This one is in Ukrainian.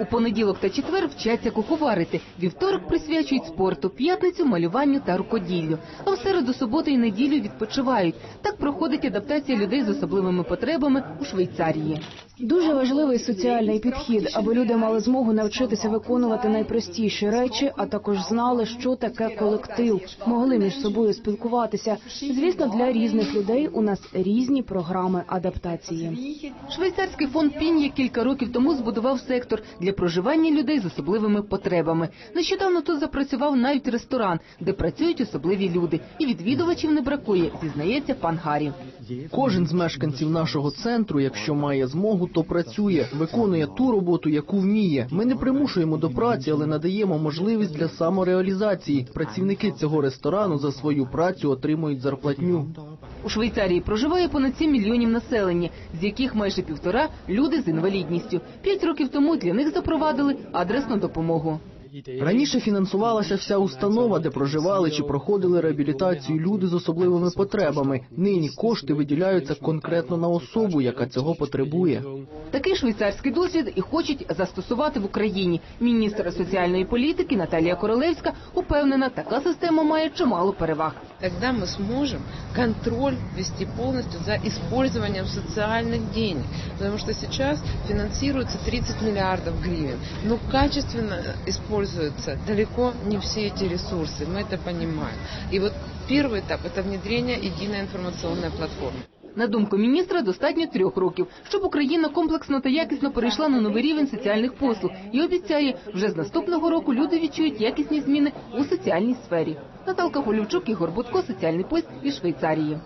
У понеділок та четвер вчаться куховарити. Вівторок присвячують спорту, п'ятницю малюванню та рукоділлю. А в середу, суботу і неділю відпочивають. Так проходить адаптація людей з особливими потребами у Швейцарії. Дуже важливий соціальний підхід, аби люди мали змогу навчитися виконувати найпростіші речі, а також знали, що таке колектив, могли між собою спілкуватися. Звісно, для різних людей у нас різні програми адаптації. Швейцарський фонд Пін'є кілька років тому збудував сектор для проживання людей з особливими потребами. Нещодавно тут запрацював навіть ресторан, де працюють особливі люди, і відвідувачів не бракує, зізнається пан Гарі. Кожен з мешканців нашого центру, якщо має змогу, то працює, виконує ту роботу, яку вміє. Ми не примушуємо до праці, але надаємо можливість для самореалізації. Працівники цього ресторану за свою працю отримують зарплатню. У Швейцарії проживає понад 7 мільйонів населення, з яких майже півтора люди з інвалідністю. П'ять років тому для них запровадили адресну допомогу. Раніше фінансувалася вся установа, де проживали чи проходили реабілітацію люди з особливими потребами. Нині кошти виділяються конкретно на особу, яка цього потребує. Такий швейцарський досвід і хочуть застосувати в Україні. Міністр соціальної політики Наталія Королевська упевнена, така система має чимало переваг. Тогда мы сможем контроль вести полностью за использованием социальных денег. Потому что сейчас финансируется 30 миллиардов гривен. Но качественно используются далеко не все эти ресурсы. Мы это понимаем. И вот первый этап – это внедрение единой информационной платформы. На думку міністра, достатньо трьох років, щоб Україна комплексно та якісно перейшла на новий рівень соціальних послуг і обіцяє, вже з наступного року люди відчують якісні зміни у соціальній сфері. Наталка Голівчук, Ігор Будко, соціальний пост із Швейцарії.